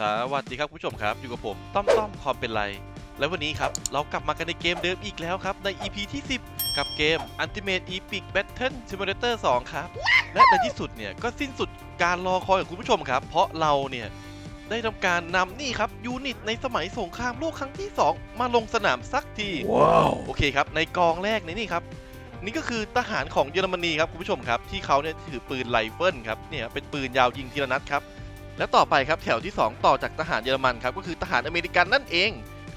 สวัสดีครับคุณผู้ชมครับ อยู่กับผมต้อมต้อมคอมเป็นไร และวันนี้ครับ เรากลับมากันในเกมเดิมอีกแล้วครับ ใน EP ที่ 10 กับเกม Ultimate Epic Battle Simulator 2 ครับ และในที่สุดเนี่ย ก็สิ้นสุดการรอคอยของคุณผู้ชมครับ เพราะเราเนี่ย ได้ทำการนำนี่ครับ ยูนิตในสมัยสงครามโลกครั้งที่ 2 มาลงสนามสักทีว้าวโอเคครับ ในกองแรกในนี่ครับนี่ก็คือทหารของเยอรมนีครับคุณผู้ชมครับที่เขาเนี่ยถือปืนไรเฟิลครับเนี่ยเป็นปืนยาวยิงทีละนัดครับ และต่อไปครับแถวที่ 2 ต่อจากทหารเยอรมันครับก็คือทหารอเมริกันนั่นเอง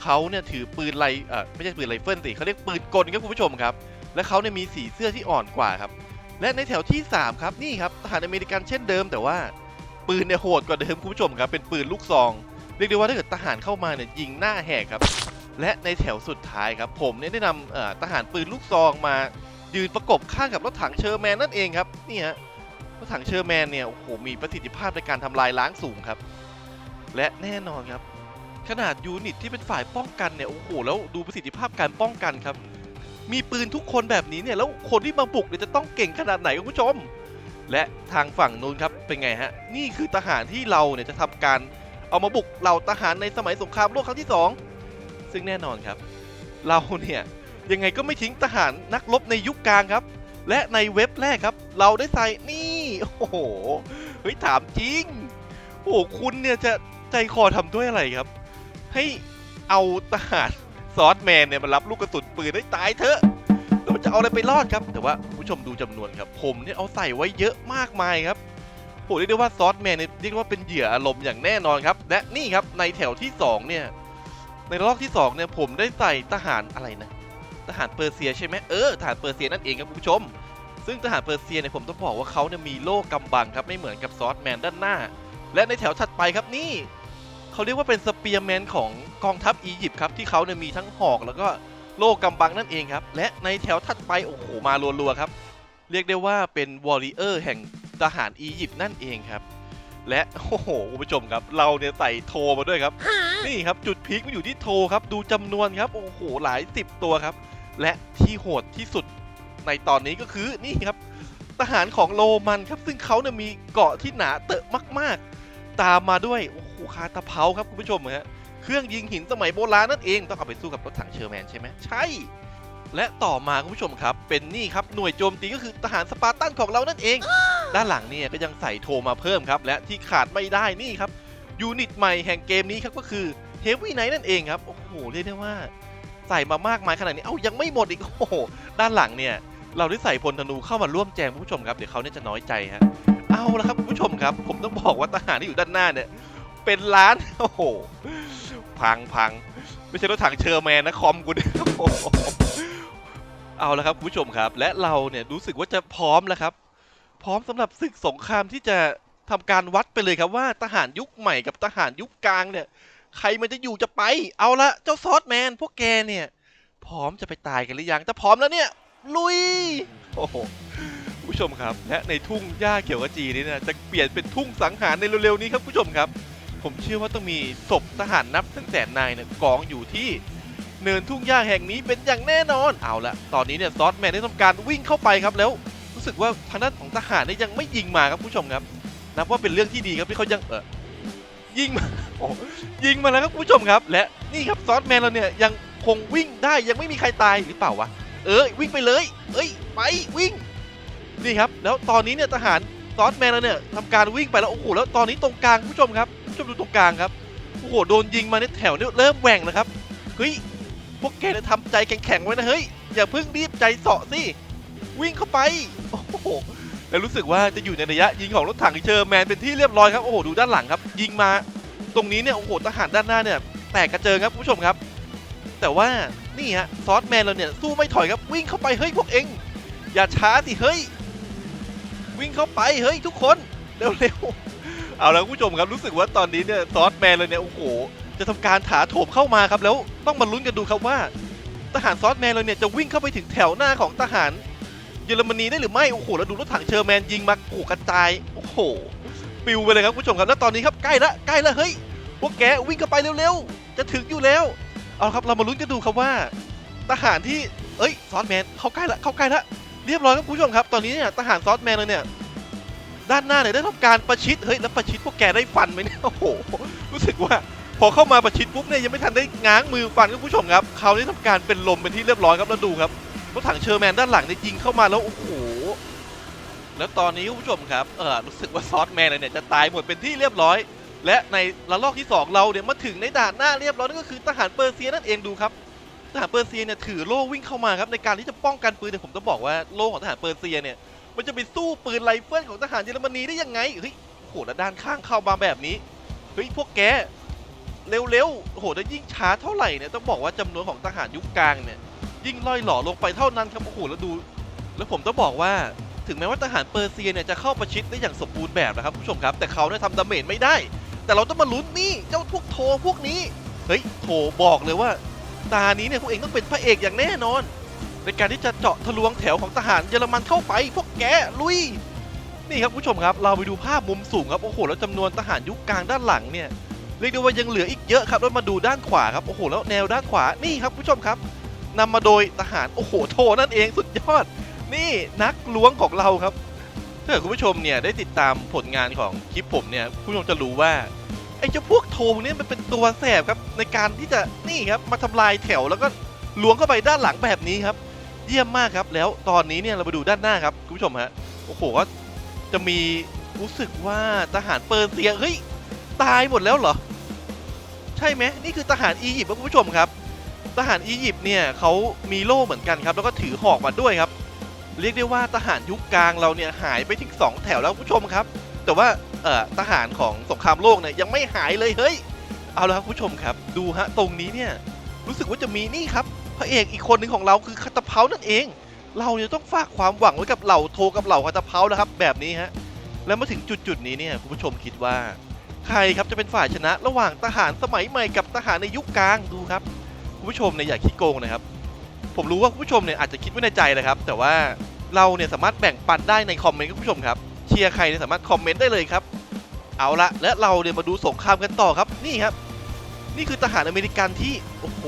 เขาเนี่ยถือปืนไรเออไม่ใช่ปืนไรเฟิลสิเขาเรียกปืนกลครับคุณผู้ชมครับ และเขาเนี่ยมีสีเสื้อที่อ่อนกว่าครับและในแถวที่ 3 ครับนี่ครับทหารอเมริกันเช่นเดิม แต่ว่าปืนเนี่ยโหดกว่าเดิมคุณผู้ชมครับเป็นปืนลูกซอง เรียกได้ว่าถ้าเกิดทหารเข้ามาเนี่ยยิงหน้าแหกครับ และในแถวสุดท้ายครับผมเนี่ยได้นำเออทหารปืนลูกซองมายืนประกบข้างกับรถถังเชอร์แมนนั่นเองครับนี่ฮะ รถถังเชอร์แมนเนี่ยโอ้โหมีประสิทธิภาพในการทำลายล้างสูงครับ และแน่นอนครับ ขนาดยูนิตที่เป็นฝ่ายป้องกันเนี่ยโอ้โหแล้วดูประสิทธิภาพการป้องกันครับ มีปืนทุกคนแบบนี้เนี่ยแล้วคนที่มาบุกเนี่ยจะต้องเก่งขนาดไหนคุณผู้ชม และทางฝั่งนู้นครับเป็นไงฮะนี่คือทหารที่เราเนี่ยจะทำการเอามาบุกเหล่าทหารในสมัยสงครามโลกครั้งที่สองซึ่งแน่นอนครับ เราเนี่ยยังไงก็ไม่ทิ้งทหารนักรบในยุคกลางครับ และในเว็บแรกครับ เราได้ใส่นี่ โอ้โห เฮ้ยถามจริง โอ้คุณเนี่ยจะใจคอทำด้วยอะไรครับ ให้เอาทหารซอสแมนเนี่ยมารับลูกกระสุนปืนได้ตายเถอะแล้วจะเอาอะไรไปรอดครับ แต่ว่าผู้ชมดูจำนวนครับ ผมเนี่ยเอาใส่ไว้เยอะมากมายครับโหเรียกได้ว่าซอสแมนเนี่ยเรียกว่าเป็นเหยื่ออารมณ์อย่างแน่นอนครับ และนี่ครับในแถวที่สองเนี่ย ในรอบที่สองเนี่ยผมได้ใส่ทหารอะไรนะ ทหารเปอร์เซียใช่ไหมเออทหารเปอร์เซียนั่นเองครับคุณผู้ชม ซึ่งทหารเปอร์เซียเนี่ยผมต้องบอกว่าเขาเนี่ยมีโล่กำบังครับไม่เหมือนกับซอสแมนด้านหน้า และในแถวถัดไปครับนี่เขาเรียกว่าเป็นสเปียร์แมนของกองทัพอียิปต์ครับที่เขาเนี่ยมีทั้งหอกแล้วก็โล่กำบังนั่นเองครับ และในแถวถัดไปโอ้โหมารัวๆครับ เรียกได้ว่าเป็นวอริเออร์แห่งทหารอียิปต์นั่นเองครับ และโอ้โหคุณผู้ชมครับ เราเนี่ยใส่โทมาด้วยครับ นี่ครับจุดพีคมันอยู่ที่โทครับ ดูจำนวนครับ โอ้โหหลายสิบตัวครับ และที่โหดที่สุดในตอนนี้ก็คือนี่ครับทหารของโรมันครับ ซึ่งเขาเนี่ยมีเกาะที่หนาเตอะมาก ๆ ตามมาด้วยโอ้โหคาตะเภาครับคุณผู้ชมฮะเครื่องยิงหินสมัยโบราณนั่นเองต้องเอาไปสู้กับรถถังเชอร์แมนใช่ไหมใช่ และต่อมาคุณผู้ชมครับ เป็นนี่ครับหน่วยโจมตีก็คือทหารสปาร์ตันของเรานั่นเอง ด้านหลังเนี่ยก็ยังใส่โทมาเพิ่มครับ และที่ขาดไม่ได้นี่ครับยูนิตใหม่แห่งเกมนี้ครับก็คือเฮฟวี่ไนท์นั่นเองครับโอ้โหเรียกได้ว่า ใส่มามากมายขนาดนี้ เอ้ายังไม่หมดอีก โอ้โห ด้านหลังเนี่ย เราได้ใส่พลธนูเข้ามาร่วมแจมคุณผู้ชมครับ เดี๋ยวเขาเนี่ยจะน้อยใจฮะ เอาละครับคุณผู้ชมครับ ผมต้องบอกว่าทหารที่อยู่ด้านหน้าเนี่ย เป็นล้าน โอ้โห พังพัง ไม่ใช่รถถังเชอร์แมนนะคอมกูเนี่ยโอ้โหเอาละครับคุณผู้ชมครับ และเราเนี่ยรู้สึกว่าจะพร้อมแล้วครับ พร้อมสำหรับศึกสงครามที่จะทำการวัดไปเลยครับว่าทหารยุคใหม่กับทหารยุคกลางเนี่ย ใครมันจะอยู่จะไป เอาละเจ้าซอสแมนพวกแกเนี่ย พร้อมจะไปตายกันหรือยังถ้าพร้อมแล้วเนี่ย ลุย โอ้โหผู้ชมครับ และในทุ่งหญ้าเขียวกระจีนี้นะจะเปลี่ยนเป็นทุ่งสังหารในเร็วๆนี้ครับผู้ชมครับ ผมเชื่อว่าต้องมีศพทหารนับตั้งแสนนายเนี่ยกองอยู่ที่เนินทุ่งหญ้าแห่งนี้เป็นอย่างแน่นอน เอาละตอนนี้เนี่ยซอสแมนได้ทำการวิ่งเข้าไปครับแล้ว รู้สึกว่าทางด้านของทหารเนี่ยยังไม่ยิงมาครับผู้ชมครับ นับว่าเป็นเรื่องที่ดีครับที่เขายังเออยิงมา ยิงมาแล้วครับผู้ชมครับ และนี่ครับซอสแมนเราเนี่ยยังคงวิ่งได้ยังไม่มีใครตายหรือเปล่าวะเออวิ่งไปเลย เอ้ยไปวิ่งนี่ครับ แล้วตอนนี้เนี่ยทหารซอสแมนเราเนี่ยทำการวิ่งไปแล้วโอ้โหแล้วตอนนี้ตรงกลางผู้ชมครับผู้ชมดูตรงกลางครับโอ้โหโดนยิงมาเนี่ยแถวเนี่ยเริ่มแหว่งแล้วครับเฮ้ยพวกแกเนี่ยทำใจแข็งๆไว้นะเฮ้ยอย่าเพิ่งรีบใจเสาะสิวิ่งเข้าไปโอ้โหแล้วรู้สึกว่าจะอยู่ในระยะยิงของรถถังเชอร์แมนเป็นที่เรียบร้อยครับโอ้โหดูด้านหลังครับ ยิงมา ตรงนี้เนี่ยโอ้โหทหารด้านหน้าเนี่ยแตกกระเจิงครับผู้ชมครับ แต่ว่านี่ฮะซอสแมนเราเนี่ยสู้ไม่ถอยครับวิ่งเข้าไปเฮ้ยพวกเอง อย่าช้าสิเฮ้ย วิ่งเข้าไปเฮ้ยทุกคนเร็วๆเอาแล้วคุณผู้ชมครับรู้สึกว่าตอนนี้เนี่ยซอสแมนเราเนี่ยโอ้โหจะทำการถาโถมเข้ามาครับแล้วต้องมาลุ้นกันดูครับว่า ทหารซอสแมนเราเนี่ยจะวิ่งเข้าไปถึงแถวหน้าของทหารเยอรมนีได้หรือไม่โอ้โหแล้วดูรถถังเชอร์แมนยิงมาโอ้กระจายโอ้โห ปิวไปเลยครับคุณผู้ชมครับแล้วตอนนี้ครับใกล้ละใกล้ละเฮ้ยพวกแกวิ่งกันไปเร็วๆ จะถึงอยู่แล้ว เอาครับเรามาลุ้นกันดูครับว่า ทหารที่เอ้ยซอสแมนเข้าใกล้ละเข้าใกล้ละเรียบร้อยครับคุณผู้ชมครับ ตอนนี้เนี่ยทหารซอสแมนเราเนี่ยด้านหน้าเนี่ยได้ทำการประชิดเฮ้ยแล้วประชิดพวกแกได้ฟันไหมเนี่ยโอ้โหรู้สึกว่าพอเข้ามาประชิดปุ๊บเนี่ยยังไม่ทันได้ง้างมือฟันครับคุณผู้ชมครับเขาได้ทำการเป็นลมเป็นที่เรียบร้อยครับแล้วดูครับรถถังเชอร์แมนด้านหลังเนี่ยยิงเข้ามาแล้วโอ้โห แล้วตอนนี้คุณผู้ชมครับเออรู้สึกว่าซอสแมนเนี่ยจะตายหมดเป็นที่เรียบร้อย และในระลอกที่สองเราเนี่ยมาถึงในด่านหน้าเรียบร้อยนั่นก็คือทหารเปอร์เซียนั่นเองดูครับทหารเปอร์เซียเนี่ยถือโล่วิ่งเข้ามาครับในการที่จะป้องกันปืนเนี่ผมต้องบอกว่าโล่ของทหารเปอร์เซียเนี่ยมันจะไปสู้ปืนไรเฟิลของทหารเยอรมนีได้ยังไงเฮ้ยโหแล้วด้านข้างเข้ามาแบบนี้เฮ้ยพวกแกเร็วๆโอ้โหแล้วยิ่งช้าเท่าไหร่เนี่ยต้องบอกว่าจำนวนของทหารยุคกลางเนี่ยยิ่งล่อยหล่อลงไปเท่านั้นครับโอ้โหแล้วดู แล้วผมต้องบอกว่า ถึงแม้ว่าทหารเปอร์เซียเนี่ยจะเข้าประชิดได้อย่างสมบูรณ์แบบนะครับผู้ชมครับ แต่เขาเนี่ยทำดาเมจไม่ได้ แต่เราต้องมาลุ้นนี่เจ้าพวกโทพวกนี้ เฮ้ยโทบอกเลยว่า ตานี้เนี่ยพวกเองต้องเป็นพระเอกอย่างแน่นอน ในการที่จะเจาะทะลวงแถวของทหารเยอรมันเข้าไป พวกแกลุย นี่ครับผู้ชมครับ เราไปดูภาพมุมสูงครับโอ้โหแล้วจำนวนทหารยุคกลางด้านหลังเนี่ยเรียกได้ว่ายังเหลืออีกเยอะครับแล้วมาดูด้านขวาครับโอ้โหแล้วแนวด้านขวานี่ครับผู้ชมครับนำมาโดยทหารโอ้โหโทนั่นเองสุดยอด นี่นักล้วงของเราครับถ้าเกิดคุณผู้ชมเนี่ยได้ติดตามผลงานของคลิปผมเนี่ยคุณผู้ชมจะรู้ว่าไอ้เจ้าพวกโทงเนี่ยมันเป็นตัวแสบครับในการที่จะนี่ครับมาทำลายแถวแล้วก็ล้วงเข้าไปด้านหลังแบบนี้ครับ เยี่ยมมากครับ แล้วตอนนี้เนี่ยเราไปดูด้านหน้าครับคุณผู้ชมฮะโอ้โหก็จะมีรู้สึกว่าทหารเปอร์เซียเฮ้ยตายหมดแล้วเหรอ ใช่ไหมนี่คือทหารอียิปต์ครับคุณผู้ชมครับ ทหารอียิปต์เนี่ยเขามีโล่เหมือนกันครับ แล้วก็ถือหอกมาด้วยครับ เรียกได้ว่าทหารยุคกลางเราเนี่ยหายไปถึงสองแถวแล้วผู้ชมครับ แต่ว่าเอ่อทหารของสงครามโลกเนี่ยยังไม่หายเลยเฮ้ย เอาละครับผู้ชมครับ ดูฮะตรงนี้เนี่ยรู้สึกว่าจะมีนี่ครับพระเอกอีกคนหนึ่งของเราคือคาตาเพานั่นเอง เราเนี่ยต้องฝากความหวังไว้กับเหล่าโทกับเหล่าคาตาเพานะครับ แบบนี้ฮะแล้วมาถึงจุดจุดๆนี้เนี่ยคุณผู้ชมคิดว่า ใครครับจะเป็นฝ่ายชนะ ระหว่างทหารสมัยใหม่กับทหารในยุคกลางดูครับคุณผู้ชมเนี่ยอย่าคิดโกงนะครับ ผมรู้ว่าคุณผู้ชมเนี่ยอาจจะคิดไว้ในใจเลยครับ แต่ว่าเราเนี่ยสามารถแบ่งปันได้ในคอมเมนต์คุณผู้ชมครับเชียร์ใครเนี่ยสามารถคอมเมนต์ได้เลยครับ เอาละและเราเนี่ยมาดูสงครามกันต่อครับนี่ครับ นี่คือทหารอเมริกันที่โอ้โห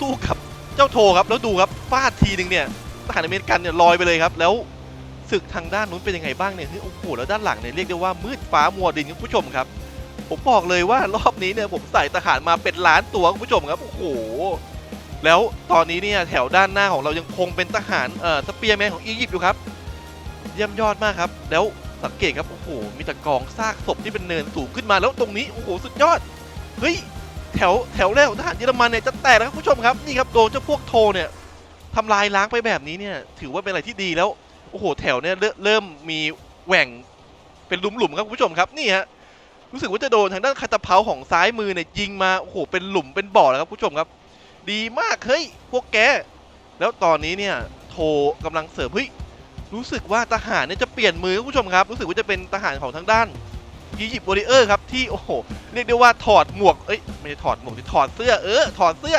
สู้กับเจ้าโทครับแล้วดูครับฟาดทีหนึ่งเนี่ยทหารอเมริกันเนี่ยลอยไปเลยครับ แล้วศึกทางด้านนู้นเป็นยังไงบ้างเนี่ยเฮ้ยโอ้โหแล้วด้านหลังเนี่ยเรียกได้ว่ามืดฟ้ามัวดินคุณผู้ชมครับ ผมบอกเลยว่ารอบนี้เนี่ยผมใส่ทหารมาเป็นล้านตัวคุณผู้ชมครับโอ้โห แล้วตอนนี้เนี่ยแถวด้านหน้าของเรายังคงเป็นทหารเอ่อสเปียร์แมนของอียิปต์อยู่ครับ เยี่ยมยอดมากครับ แล้วสังเกตครับโอ้โหมีแต่กองซากศพที่เป็นเนินสูงขึ้นมาแล้วตรงนี้โอ้โหสุดยอดเฮ้ยแถวแถวแรกของทหารเยอรมันเนี่ยจะแตกแล้วครับผู้ชมครับนี่ครับโดนเจ้าพวกโทเนี่ยทำลายล้างไปแบบนี้เนี่ยถือว่าเป็นอะไรที่ดีแล้วโอ้โหแถวเนี่ยเริ่มเริ่มมีแหว่งเป็นหลุมๆครับคุณผู้ชมครับนี่ฮะรู้สึกว่าจะโดนทางด้านคาตาเพาของซ้ายมือเนี่ยยิงมาโอ้โหเป็นหลุมเป็นบ่อแล้วครับคุณผู้ชมครับ ดีมากเฮ้ยพวกแก แล้วตอนนี้เนี่ยโทกำลังเสริมเฮ้ยรู้สึกว่าทหารเนี่ยจะเปลี่ยนมือคุณผู้ชมครับ รู้สึกว่าจะเป็นทหารของทางด้านอียิปต์วอริเออร์ครับที่โอ้โหเรียกได้ว่าถอดหมวกเอ้ยไม่ใช่ถอดหมวกที่ถอดเสื้อเออถอดเสื้อ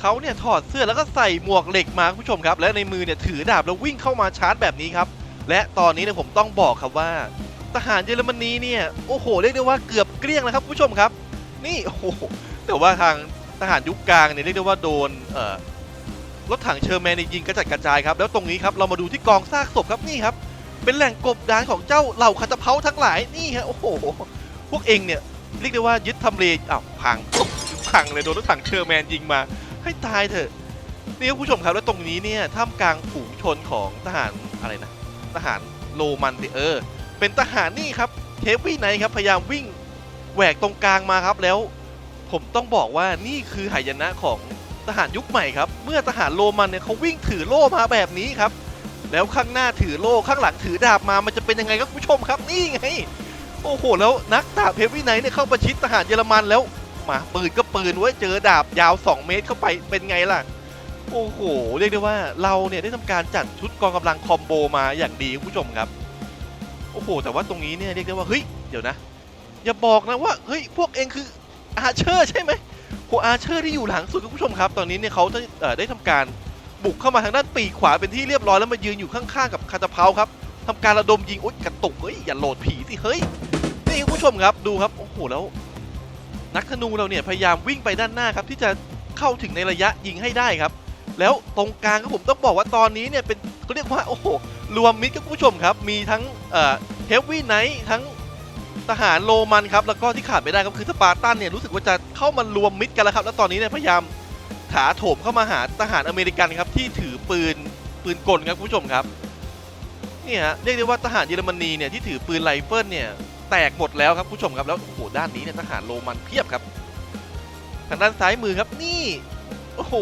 เขาเนี่ยถอดเสื้อแล้วก็ใส่หมวกเหล็กมาคุณผู้ชมครับ และในมือเนี่ยถือดาบแล้ววิ่งเข้ามาชาร์จแบบนี้ครับ และตอนนี้เนี่ยผมต้องบอกครับว่า ทหารเยอรมนีเนี่ยโอ้โหเรียกได้ว่าเกือบเกลี้ยงแล้วครับคุณผู้ชมครับ นี่โอ้โหแต่ว่าทาง ทหารยุคกลางเนี่ยเรียกได้ว่าโดนรถถังเชอร์แมนยิงกระจัดกระจายครับแล้วตรงนี้ครับเรามาดูที่กองซากศพครับนี่ครับ เป็นแหล่งกบดานของเจ้าเหล่าคาตาเพาทั้งหลายนี่ฮะโอ้โหพวกเองเนี่ยเรียกได้ว่ายึดทำเลอ้าวพังพังเลยโดนรถถังเชอร์แมนยิงมา ให้ตายเถอะนี่ครับผู้ชมครับแล้วตรงนี้เนี่ยท่ามกลางฝูงชนของทหารอะไรนะทหารโรมันสิเออเป็นทหารนี่ครับเทวี่ไนท์ครับพยายามวิ่งแหวกตรงกลางมาครับแล้ว ผมต้องบอกว่านี่คือหายนะของทหารยุคใหม่ครับ เมื่อทหารโรมันเนี่ยเขาวิ่งถือโล่มาแบบนี้ครับ แล้วข้างหน้าถือโล่ข้างหลังถือดาบมามันจะเป็นยังไงครับผู้ชมครับนี่ไง โอ้โห แล้วนักดาบเพฟวี่ไนท์เนี่ยเข้าประชิดทหารเยอรมันแล้วมาปืนก็ปืนไว้เจอดาบยาว 2 เมตรเข้าไปเป็นไงล่ะ โอ้โห เรียกได้ว่าเราเนี่ยได้ทำการจัดชุดกองกำลังคอมโบมาอย่างดีคุณผู้ชมครับ โอ้โห แต่ว่าตรงนี้เนี่ยเรียกได้ว่าเฮ้ยเดี๋ยวนะ อย่าบอกนะว่าเฮ้ยพวกเองคือ อาเชอร์ใช่ไหมโคอาเชอร์ที่อยู่หลังสุดคุณผู้ชมครับ ตอนนี้เนี่ยเขาได้เอ่อได้ทำการบุกเข้ามาทางด้านปีกขวาเป็นที่เรียบร้อยแล้วมายืนอยู่ข้างๆกับคาตาเพาครับทำการระดมยิงอุ๊ยกระตุกเฮ้ยอย่าโหลดผีสิเฮ้ยนี่คุณผู้ชมครับดูครับโอ้โหแล้ว นักธนูเราเนี่ยพยายามวิ่งไปด้านหน้าครับที่จะเข้าถึงในระยะยิงให้ได้ครับ แล้วตรงกลางครับผมต้องบอกว่าตอนนี้เนี่ยเป็นเขาเรียกว่าโอ้โหรวมมิตรครับคุณผู้ชมครับ มีทั้งเฮฟวี่ไนท์ทั้ง ทหารโรมันครับแล้วก็ที่ขาดไม่ได้ก็คือสปาร์ตันเนี่ยรู้สึกว่าจะเข้ามารวมมิตรกันแล้วครับ แล้วตอนนี้เนี่ยพยายามถาโถมเข้ามาหาทหารอเมริกันครับที่ถือปืนปืนกลครับคุณผู้ชมครับนี่ฮะเรียกได้ว่าทหารเยอรมนีเนี่ยที่ถือปืนไรเฟิลเนี่ยแตกหมดแล้วครับคุณผู้ชมครับแล้วโอ้โหด้านนี้เนี่ยทหารโรมันเพียบครับทางด้านซ้ายมือครับนี่โอ้โห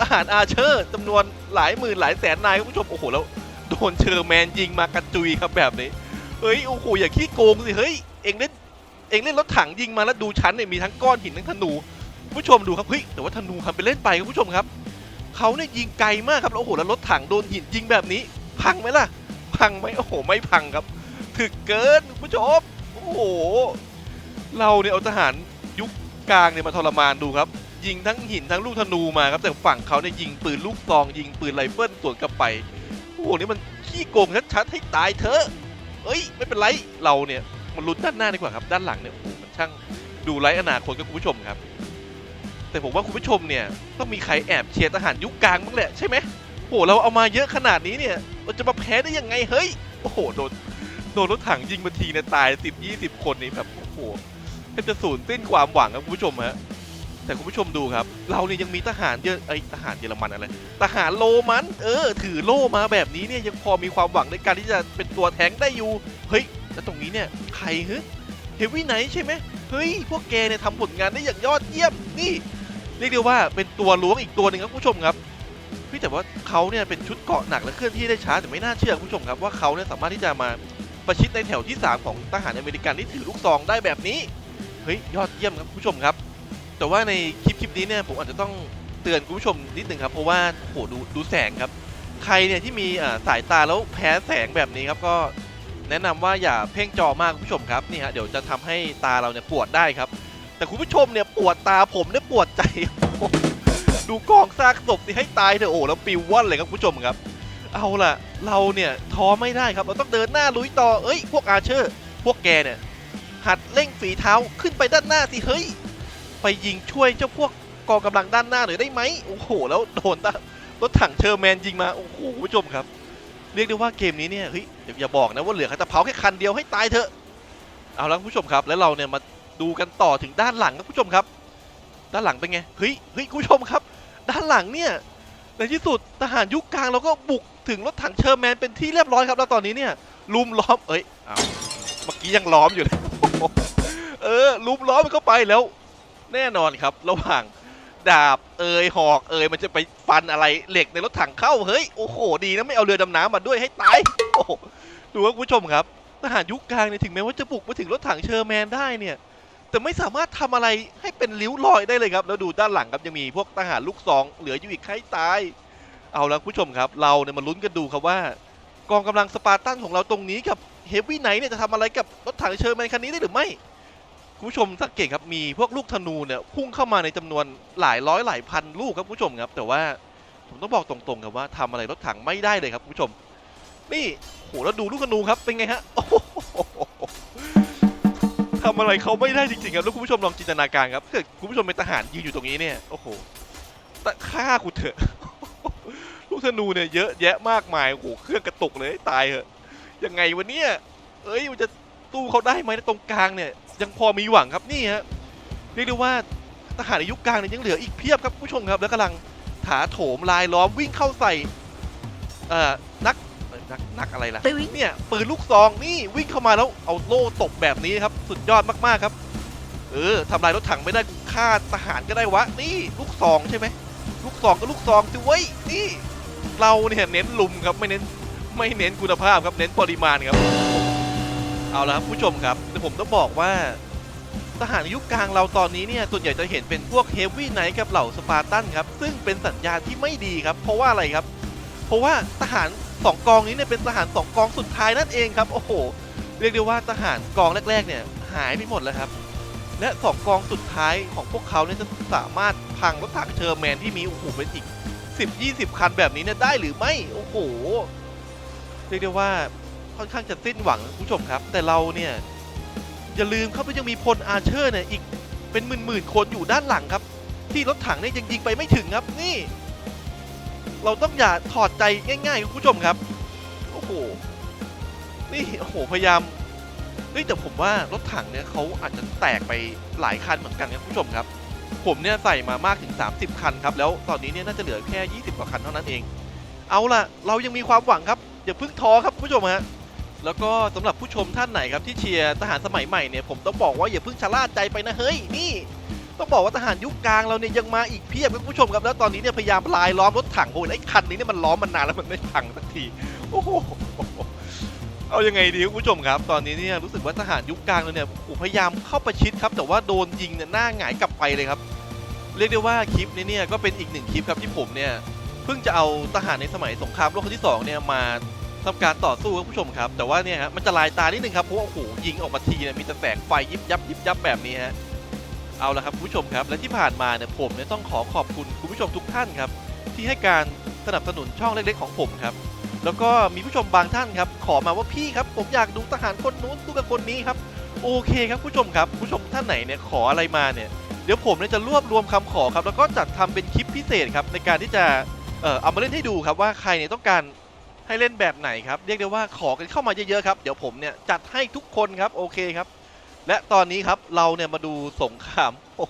ทหารอาเชอร์จำนวนหลายหมื่นหลายแสนนายครับคุณผู้ชมโอ้โหแล้วโดนเชอร์แมนยิงมากระจุยครับแบบนี้ เฮ้ยโอ้โหอย่าขี้โกงสิเฮ้ยเองเล่นเองเล่นรถถังยิงมาแล้วดูชั้นเนี่ยมีทั้งก้อนหินทั้งธนูผู้ชมดูครับเฮ้ยแต่ว่าธนูทำไปเล่นไปครับผู้ชมครับเขาเนี่ยยิงไกลมากครับแล้วโอ้โหแล้วรถถังโดนหินยิงแบบนี้ พังไหมล่ะ พังไหมโอ้โหไม่พังครับถึกเกินผู้ชมโอ้โหเราเนี่ยเอาทหารยุคกลางเนี่ยมาทรมานดูครับ ยิงทั้งหินทั้งลูกธนูมาครับแต่ฝั่งเขาเนี่ยยิงปืนลูกซอง ยิงปืนไรเฟิลสวนกลับไปโอ้โหนี่มันขี้โกงชัดๆให้ตายเถอะ เอ้ยไม่เป็นไรเราเนี่ยมันลุ้นด้านหน้าดีกว่าครับด้านหลังเนี่ยโอ้โหมันช่างดูไร้อนาคตกับคุณผู้ชมครับ แต่ผมว่าคุณผู้ชมเนี่ยต้องมีใครแอบเชียร์ทหารยุคกลางบ้างแหละใช่ไหมโอ้โหเราเอามาเยอะขนาดนี้เนี่ยเราจะมาแพ้ได้ยังไงเฮ้ยโอ้โหโดนโดนรถถังยิงมาทีเนี่ยตายสิบยี่สิบคนนี่แบบโอ้โหแทบจะสูญสิ้นความหวังครับคุณผู้ชมฮะ แต่คุณผู้ชมดูครับ เราเนี่ยยังมีทหารเยอะไอทหารเยอรมันอะไรทหารโรมัน เออ ถือโล่มาแบบนี้เนี่ยยังพอมีความหวังในการที่จะเป็นตัวแทงได้อยู่ เฮ้ย แล้วตรงนี้เนี่ยใครเฮ้ยเฮฟวี่ไนท์ใช่ไหมเฮ้ย พวกแกเนี่ยทำผลงานได้อย่างยอดเยี่ยมนี่ เรียกได้ว่าเป็นตัวล้วงอีกตัวหนึ่งครับคุณผู้ชมครับพี่แต่ว่าเขาเนี่ยเป็นชุดเกาะหนักและเคลื่อนที่ได้ช้าแต่ไม่น่าเชื่อคุณผู้ชมครับว่าเขาเนี่ยสามารถที่จะมาประชิดในแถวที่ 3 ของทหารอเมริกันที่ถือลูกซองได้แบบนี้ เฮ้ย ยอดเยี่ยมครับคุณผู้ชมครับ แต่ว่าในคลิปคลิปนี้เนี่ยผมอาจจะต้องเตือนคุณผู้ชมนิดหนึ่งครับ เพราะว่าโหดูดูแสงครับ ใครเนี่ยที่มีสายตาแล้วแพ้แสงแบบนี้ครับก็แนะนำว่าอย่าเพ่งจอมากคุณผู้ชมครับนี่ฮะเดี๋ยวจะทำให้ตาเราเนี่ยปวดได้ครับ แต่คุณผู้ชมเนี่ยปวดตาผมเนี่ยปวดใจ ดูกองซากศพนี่ให้ตายเถอะโอ้แล้วปิวว่อนเลยครับคุณผู้ชมครับ เอาล่ะ เราเนี่ยท้อไม่ได้ครับ เราต้องเดินหน้าลุยต่อเอ้ย พวกอาเชอร์ พวกแกเนี่ย หัดเร่งฝีเท้าขึ้นไปด้านหน้าสิเฮ้ย ไปยิงช่วยเจ้าพวกกองกำลังด้านหน้าหน่อยได้ไหมโอ้โห แล้วโดนตรถถังเชอร์แมนยิงมาโอ้โหผู้ชมครับ เรียกได้ว่าเกมนี้เนี่ยเฮ้ยอย่าอย่าบอกนะว่าเหลือแค่ตะเผาแค่คันเดียวให้ตายเถอะเอาละคุณผู้ชมครับ แล้วเราเนี่ยมาดูกันต่อถึงด้านหลังครับผู้ชมครับ ด้านหลังเป็นไงเฮ้ยเฮ้ยผู้ชมครับ ด้านหลังเนี่ยในที่สุดทหารยุคกลางเราก็บุกถึงรถถังเชอร์แมนเป็นที่เรียบร้อยครับแล้วตอนนี้เนี่ยลุมล้อมเอ้ยเอาเมื่อกี้ยังล้อมอยู่เลยเออลุมล้อมมันเข้าไปแล้ว แน่นอนครับ ระหว่างดาบเอยหอกเอยมันจะไปฟันอะไรเหล็กในรถถังเข้าเฮ้ย โอ้โห ดีนะไม่เอาเรือดำน้ำมาด้วยให้ตายโอ้โหดูว่าคุณผู้ชมครับทหารยุคกลางเนี่ยถึงแม้ว่าจะบุกมาถึงรถถังเชอร์แมนได้เนี่ย แต่ไม่สามารถทำอะไรให้เป็นริ้วรอยได้เลยครับ แล้วดูด้านหลังครับยังมีพวกทหารลูกซองเหลืออยู่อีกใครตาย เอาละคุณผู้ชมครับ เราเนี่ยมาลุ้นกันดูครับว่ากองกำลังสปาร์ตันของเราตรงนี้กับเฮฟวี่ไนท์เนี่ยจะทำอะไรกับรถถังเชอร์แมนคันนี้ได้หรือไม่ คุณผู้ชมสังเกตครับมีพวกลูกธนูเนี่ยพุ่งเข้ามาในจำนวนหลายร้อยหลายพันลูกครับคุณผู้ชมครับ แต่ว่าผมต้องบอกตรงๆครับว่าทำอะไรรถถังไม่ได้เลยครับคุณผู้ชม นี่โหแล้วดูลูกธนูครับเป็นไงฮะทำอะไรเขาไม่ได้จริงๆครับแล้วคุณผู้ชมลองจินตนาการครับถ้าเกิดคุณผู้ชมเป็นทหารยืนอยู่ตรงนี้เนี่ยโอ้โหต่ฆ่ากูเถอะลูกธนูเนี่ยเยอะแยะมากมายโอ้โหเครื่องกระตุกเลยตายเหอะยังไงวะเนี่ยเอ้ยมันจะตู้เขาได้ไหมตรงกลางเนี่ย ยังพอมีหวังครับนี่ฮะเรียกได้ว่าทหารในยุคกลางเนี่ยยังเหลืออีกเพียบครับผู้ชมครับ แล้วกำลังถาโถมลายล้อมวิ่งเข้าใส่เอ่อนักเอ่อนักนักอะไรล่ะเนี่ยปืนลูกซองนี่วิ่งเข้ามาแล้วเอาโล่ตบแบบนี้ครับ สุดยอดมากๆครับ เออทำลายรถถังไม่ได้ฆ่าทหารก็ได้วะ นี่ลูกซองใช่ไหมลูกซองก็ลูกซองสิเว้ยนี่ เราเนี่ยเน้นลุมครับไม่เน้นไม่เน้นคุณภาพครับเน้นปริมาณครับ เอาละครับผู้ชมครับแต่ผมต้องบอกว่าทหารยุคกลางเราตอนนี้เนี่ยส่วนใหญ่จะเห็นเป็นพวกเฮฟวี่ไนท์กับเหล่าสปาร์ตันครับ ซึ่งเป็นสัญญาณที่ไม่ดีครับ เพราะว่าอะไรครับ เพราะว่าทหารสองกองนี้เนี่ยเป็นทหารสองกองสุดท้ายนั่นเองครับ โอ้โห เรียกได้ว่าทหารกองแรกๆเนี่ยหายไปหมดแล้วครับ และสองกองสุดท้ายของพวกเขาเนี่ยจะสามารถพังรถถังเชอร์แมนที่มีโอ้โหเป็นอีก 10-20 คันแบบนี้เนี่ยได้หรือไม่ โอ้โห เรียกได้ว่า ค่อนข้างจะสิ้นหวังคุณผู้ชมครับ แต่เราเนี่ยอย่าลืมครับว่ายังมีพลอาเชอร์เนี่ยอีกเป็นหมื่นๆคนอยู่ด้านหลังครับ ที่รถถังเนี่ยยังยิงไปไม่ถึงครับนี่ เราต้องอย่าถอดใจง่ายๆคุณผู้ชมครับโอ้โหนี่โอ้โหพยายามเฮ้ยแต่ผมว่ารถถังเนี่ยเขาอาจจะแตกไปหลายคันเหมือนกันครับคุณผู้ชมครับ ผมเนี่ยใส่มามากถึง 30 คันครับแล้วตอนนี้เนี่ยน่าจะเหลือแค่ 20 กว่าคันเท่านั้นเอง เอาล่ะ เรายังมีความหวังครับอย่าเพิ่งท้อครับคุณผู้ชมฮะ แล้วก็สำหรับผู้ชมท่านไหนครับที่เชียร์ทหารสมัยใหม่เนี่ยผมต้องบอกว่าอย่าเพิ่งชะล่าใจไปนะเฮ้ยนี่ ต้องบอกว่าทหารยุคกลางเราเนี่ยยังมาอีกเพียบคุณผู้ชมครับแล้วตอนนี้เนี่ยพยายามลายล้อมรถถังโอ้ยไอ้คันนี้เนี่ยมันล้อมมานนานแล้วมันไม่พังสักทีโอ้โหเอายังไงดีคุณผู้ชมครับ ตอนนี้เนี่ยรู้สึกว่าทหารยุคกลางเราเนี่ยพยายามเข้าประชิดครับ แต่ว่าโดนยิงเนี่ยหน้าหงายกลับไปเลยครับ เรียกได้ว่าคลิปนี้เนี่ยก็เป็นอีกหนึ่งคลิปครับที่ผมเนี่ยเพิ่งจะเอาทหารในสมัยสงครามโลกครั้งที่สองเนี่ยมา ทำการต่อสู้ครับผู้ชมครับ แต่ว่าเนี่ยฮะมันจะลายตานิดนึงครับเพราะว่าโอ้โหยิงออกมาทีเนี่ยมีแต่แสงไฟยิบยับยิบยับแบบนี้ฮะเอาละครับผู้ชมครับ และที่ผ่านมาเนี่ยผมเนี่ยต้องขอขอบคุณคุณผู้ชมทุกท่านครับ ที่ให้การสนับสนุนช่องเล็กๆของผมครับแล้วก็มีผู้ชมบางท่านครับ ขอมาว่าพี่ครับ ผมอยากดูทหารคนนู้นดูกับคนนี้ครับ โอเคครับผู้ชมครับ ผู้ชมท่านไหนเนี่ยขออะไรมาเนี่ยเดี๋ยวผมเนี่ยจะรวบรวมคำขอครับ แล้วก็จัดทำเป็นคลิปพิเศษครับในการที่จะเอ่อเอามาเล่นให้ดูครับว่าใครเนี่ยต้องการ ให้เล่นแบบไหนครับ เรียกได้ว่าขอกันเข้ามาเยอะๆครับ เดี๋ยวผมเนี่ยจัดให้ทุกคนครับโอเคครับ และตอนนี้ครับเราเนี่ยมาดูสงครามโอ้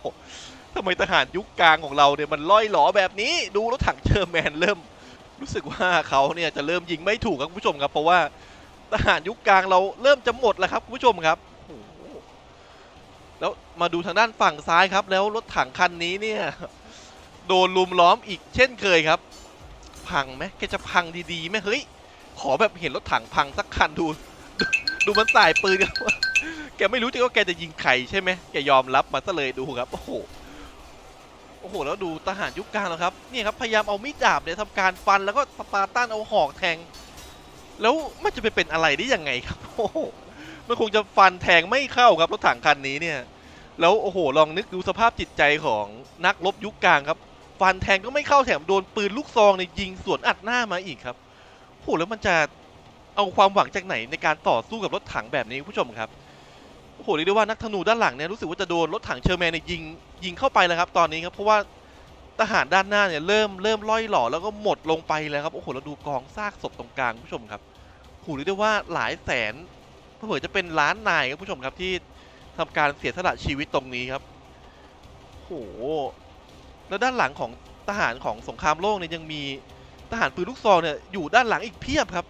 ทำไมทหารยุคกลางของเราเนี่ยมันล่อยหลอแบบนี้ ดูรถถังเชอร์แมนเริ่ม รู้สึกว่าเขาเนี่ยจะเริ่มยิงไม่ถูกครับคุณผู้ชมครับ เพราะว่าทหารยุคกลางเราเริ่มจะหมดแล้วครับคุณผู้ชมครับแล้วมาดูทางด้านฝั่งซ้ายครับ แล้วรถถังคันนี้เนี่ยโดนลุมล้อมอีกเช่นเคยครับ พังไหมแกจะพังดีๆไหมเฮ้ย ขอแบบเห็นรถถังพังสักคันดู ดูมันสายปืนครับแกไม่รู้จริงว่าแกจะยิงใครใช่ไหมแกยอมรับมาซะเลยดูครับ โอ้โห โอ้โห แล้วดูทหารยุคกลางแล้วครับ นี่ครับพยายามเอามีดดาบเนี่ยทำการฟันแล้วก็สปาร์ตันเอาหอกแทง แล้วมันจะไปเป็นอะไรได้ยังไงครับ โอ้โห มันคงจะฟันแทงไม่เข้าครับรถถังคันนี้เนี่ย แล้วโอ้โห ลองนึกดูสภาพจิตใจของนักรบยุคกลางครับ ฟันแทงก็ไม่เข้าแถมโดนปืนลูกซองเนี่ยยิงสวนอัดหน้ามาอีกครับโอ้โหแล้วมันจะเอาความหวังจากไหนในการต่อสู้กับรถถังแบบนี้ผู้ชมครับโอ้โหเรียกได้ว่านักธนูด้านหลังเนี่ยรู้สึกว่าจะโดนรถถังเชอร์แมนเนี่ยยิงยิงเข้าไปแล้วครับ ตอนนี้ครับเพราะว่าทหารด้านหน้าเนี่ยเริ่มเริ่มล่อยหล่อแล้วก็หมดลงไปแล้วครับโอ้โหเราดูกองซากศพตรงกลางผู้ชมครับโอ้โหเรียกได้ว่าหลายแสนเผื่อจะเป็นล้านนายครับผู้ชมครับที่ทำการเสียสละชีวิตตรงนี้ครับโอ้โห แล้วด้านหลังของทหารของสงครามโลกเนี่ยยังมีทหารปืนลูกซองเนี่ยอยู่ด้านหลังอีกเพียบครับ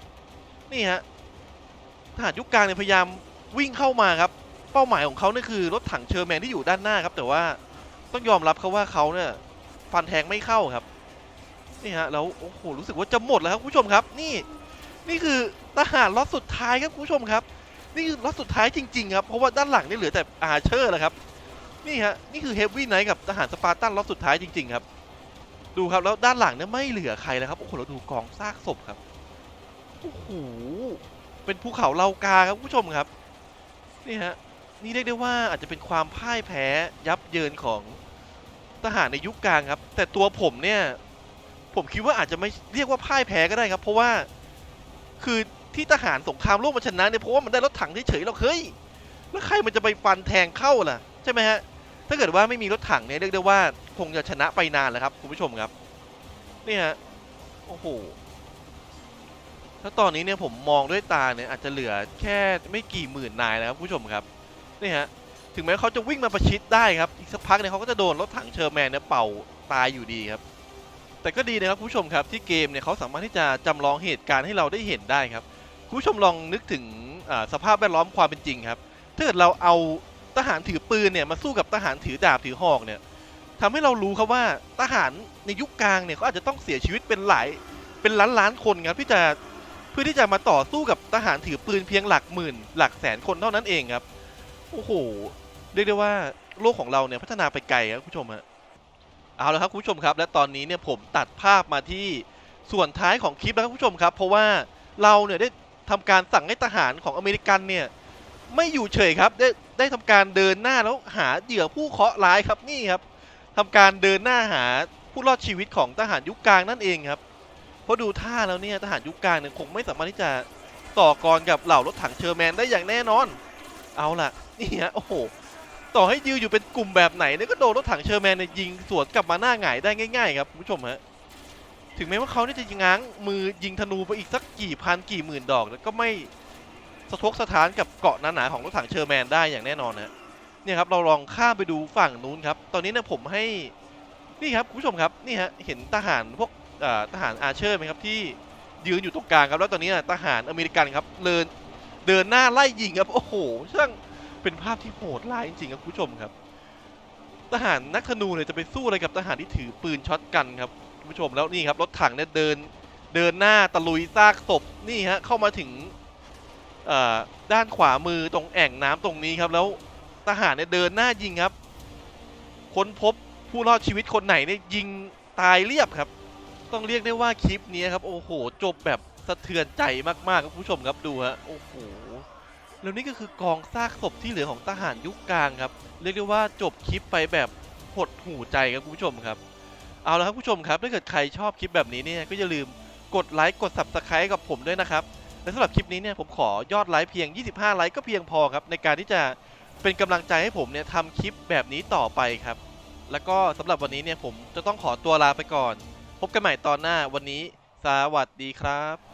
นี่ฮะทหารยุคกลางเนี่ยพยายามวิ่งเข้ามาครับ เป้าหมายของเขาเนี่ยคือรถถังเชอร์แมนที่อยู่ด้านหน้าครับ แต่ว่าต้องยอมรับเขาว่าเขาเนี่ยฟันแทงไม่เข้าครับนี่ฮะแล้วโอ้โหรู้สึกว่าจะหมดแล้วครับคุณผู้ชมครับ นี่ นี่คือทหารล็อตสุดท้ายครับคุณผู้ชมครับ นี่คือล็อตสุดท้ายจริง ๆ ครับเพราะว่าด้านหลังนี่เหลือแต่อาเชอร์แล้วครับ นี่ฮะ นี่คือเฮฟวี่ไนท์กับทหารสปาร์ตันล็อตสุดท้ายจริง ๆ ครับ ดูครับ แล้วด้านหลังเนี่ยไม่เหลือใครแล้วครับ โอ้โห เราดูกองซากศพครับ โอ้โห เป็นภูเขาเลากาครับผู้ชมครับ นี่ฮะ นี่เรียกได้ว่าอาจจะเป็นความพ่ายแพ้ยับเยินของทหารในยุคกลางครับ แต่ตัวผมเนี่ย ผมคิดว่าอาจจะไม่เรียกว่าพ่ายแพ้ก็ได้ครับ เพราะว่า คือที่ทหารสงครามโลกมันชนะเนี่ยเพราะว่ามันได้รถถังเฉยๆเราเฮ้ย แล้วใครมันจะไปฟันแทงเข้าล่ะ ใช่ไหมฮะ ถ้าเกิดว่าไม่มีรถถังเนี่ยเรียกได้ว่าคงจะชนะไปนานแล้วครับคุณผู้ชมครับนี่ฮะโอ้โหแล้วตอนนี้เนี่ยผมมองด้วยตาเนี่ยอาจจะเหลือแค่ไม่กี่หมื่นนายแล้วครับคุณผู้ชมครับนี่ฮะถึงแม้เขาจะวิ่งมาประชิดได้ครับอีกสักพักเนี่ยเขาก็จะโดนรถถังเชอร์แมนเนี่ยเป่าตายอยู่ดีครับ แต่ก็ดีนะครับคุณผู้ชมครับที่เกมเนี่ยเขาสามารถที่จะจำลองเหตุการณ์ให้เราได้เห็นได้ครับคุณผู้ชมลองนึกถึงสภาพแวดล้อมความเป็นจริงครับถ้าเกิดเราเอา ทหารถือปืนเนี่ยมาสู้กับทหารถือดาบถือหอกเนี่ยทำให้เรารู้ครับว่าทหารในยุคกลางเนี่ยเขาอาจจะต้องเสียชีวิตเป็นหลายเป็นล้านล้านคนครับที่จะเพื่อที่จะมาต่อสู้กับทหารถือปืนเพียงหลักหมื่น หลักแสนคนเท่านั้นเองครับโอ้โหเรียกได้ว่าโลกของเราเนี่ยพัฒนาไปไกลครับคุณผู้ชมฮะเอาละครับคุณผู้ชมครับ และตอนนี้เนี่ยผมตัดภาพมาที่ส่วนท้ายของคลิปแล้วครับคุณผู้ชมครับ เพราะว่าเราเนี่ยได้ทำการสั่งให้ทหารของอเมริกันเนี่ยไม่อยู่เฉยครับได้ ได้ทำการเดินหน้าแล้วหาเหยื่อผู้เคราะห์ร้ายครับนี่ครับทำการเดินหน้าหาผู้รอดชีวิตของทหารยุคกลางนั่นเองครับเพราะดูท่าแล้วเนี่ยทหารยุคกลางเนี่ยคงไม่สามารถที่จะต่อกรกับเหล่ารถถังเชอร์แมนได้อย่างแน่นอน เอาล่ะนี่ฮะโอ้โหต่อให้ยืนอยู่เป็นกลุ่มแบบไหนเนี่ยก็โดนรถถังเชอร์แมนเนี่ยยิงสวนกลับมาหน้าหงายได้ง่าย ๆ ครับคุณผู้ชมฮะถึงแม้ว่าเขาเนี่ยจะง้างมือยิงธนูไปอีกสักกี่พันกี่หมื่นดอกแล้วก็ไม่ สะทกสะท้านกับเกาะหนาๆของรถถังเชอร์แมนได้อย่างแน่นอนนะเนี่ยครับเราลองข้ามไปดูฝั่งนู้นครับ ตอนนี้เนี่ยผมให้นี่ครับคุณผู้ชมครับนี่ฮะเห็นทหารพวกทหารอาเชอร์ไหมครับที่ยืนอยู่ตรงกลางครับแล้วตอนนี้นะทหารอเมริกันครับเดินเดินหน้าไล่ยิงครับโอ้โหช่างเป็นภาพที่โหดร้ายจริงๆครับคุณผู้ชมครับ ทหารนักธนูเนี่ยจะไปสู้อะไรกับทหารที่ถือปืนช็อตกันครับคุณผู้ชมแล้วนี่ครับรถถังเนี่ยเดินเดินหน้าตะลุยซากศพนี่ฮะเข้ามาถึง ด้านขวามือตรงแอ่งน้ำตรงนี้ครับ แล้วทหารเนี่ยเดินหน้ายิงครับ ค้นพบผู้รอดชีวิตคนไหนเนี่ยยิงตายเรียบครับ ต้องเรียกได้ว่าคลิปนี้ครับ โอ้โห จบแบบสะเทือนใจมากๆครับผู้ชมครับดูฮะโอ้โหแล้วนี่ก็คือกองซากศพที่เหลือของทหารยุคกลางครับ เรียกได้ว่าจบคลิปไปแบบหดหูใจครับคุณผู้ชมครับ เอาละครับผู้ชมครับถ้าเกิดใครชอบคลิปแบบนี้เนี่ยก็อย่าลืมกดไลค์กด subscribe กับผมด้วยนะครับ และสำหรับคลิปนี้เนี่ยผมขอยอดไลค์เพียง 25 ไลค์ก็เพียงพอครับ ในการที่จะเป็นกำลังใจให้ผมเนี่ยทำคลิปแบบนี้ต่อไปครับ แล้วก็สำหรับวันนี้เนี่ยผมจะต้องขอตัวลาไปก่อน พบกันใหม่ตอนหน้าวันนี้ สวัสดีครับ